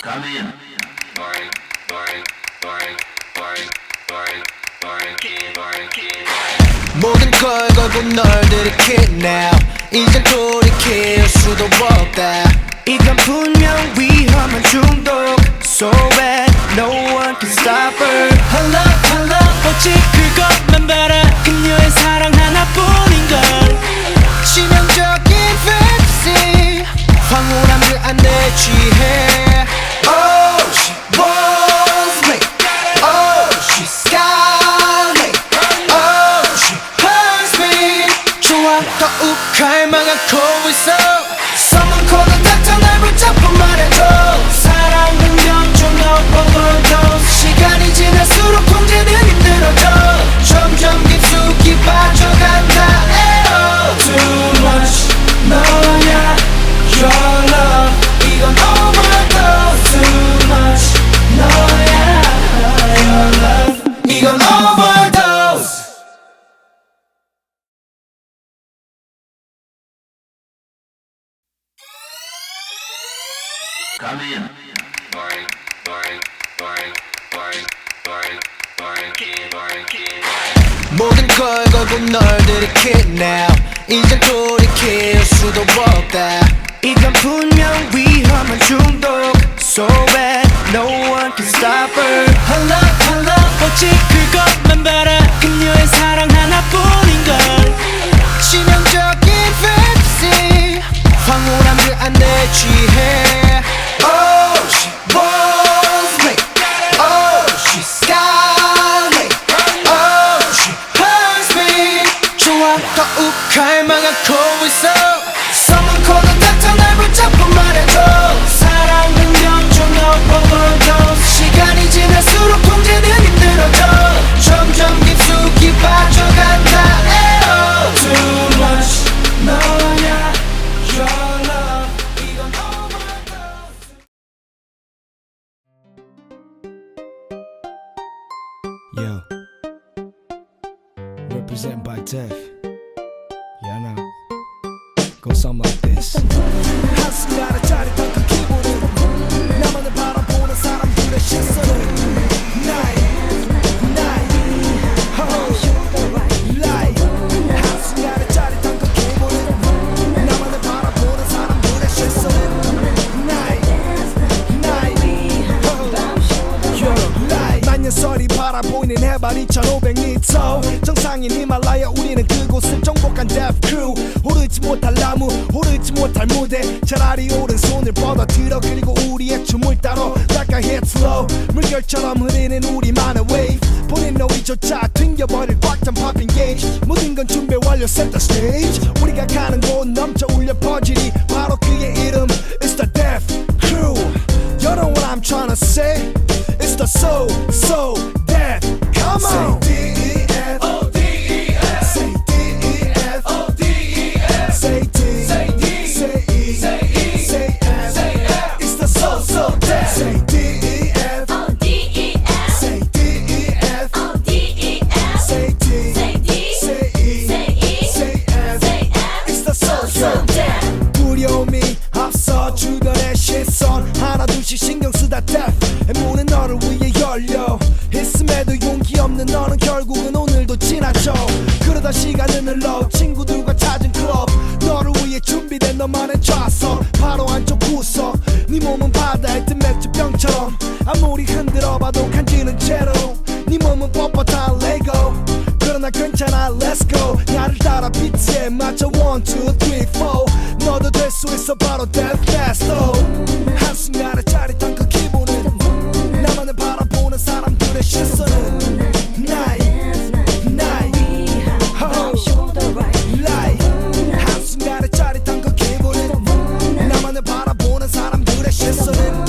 Come in. Boring, boring, boring, boring, boring, boring, kid, boring, kid. 모든 걸 걸고 널 들이킬 now 이젠 돌이킬 수도 없다 이건 분명 위험한 중독 So bad love 이건 overdose Come in. Boring, boring, boring, boring, boring, boring, kid, boring, kid. 모든 걸 걸고 널 들이킬 now 이젠 돌이킬 수도 없다 이건 분명 위험한 중독 So bad no one can stop her Her love her love 오직 그것만 바라 그녀의 사랑 하나뿐인걸 치명적인 fantasy 황홀한 그 안에 취해 Oh she wants me Oh she's got me Oh she hurts me 좋아 더욱 갈망하고 있어 Yo, represented by Def. Yeah, I know. Go something like this. 82,500m 정상인 이말라야 우리는 그곳을 정복한 Death Crew. 오르지 못할 나무 오르지 못할 무대. 차라리 오른손을 뻗어들어 그리고 우리의 춤을 따로 Like a hit 물결처럼 흐르는 우리만의 wave. 본인 너희조차 튕겨버릴 꽉찬 popping 모든 건 준비 완료 센터 스테이지 우리가 가는 곳 넘쳐 울려 퍼지리. Death. 문은 너를 위해 열려. 있음에도 용기 없는 너는 결국은 오늘도 지나쳐. 그러다 시간은 흘러 친구들과 찾은 클럽. 너를 위해 준비된 너만의 좌석. 바로 안쪽 구석. 네 몸은 바다에 뜬 맥주병처럼. 아무리 흔들어봐도 간지는 채로. 네 몸은 뻣뻣한 레고. 그러나 괜찮아 let's go. 나를 따라 비트에 맞춰 one two three four. 너도 될 수 있어 바로 death reflection so then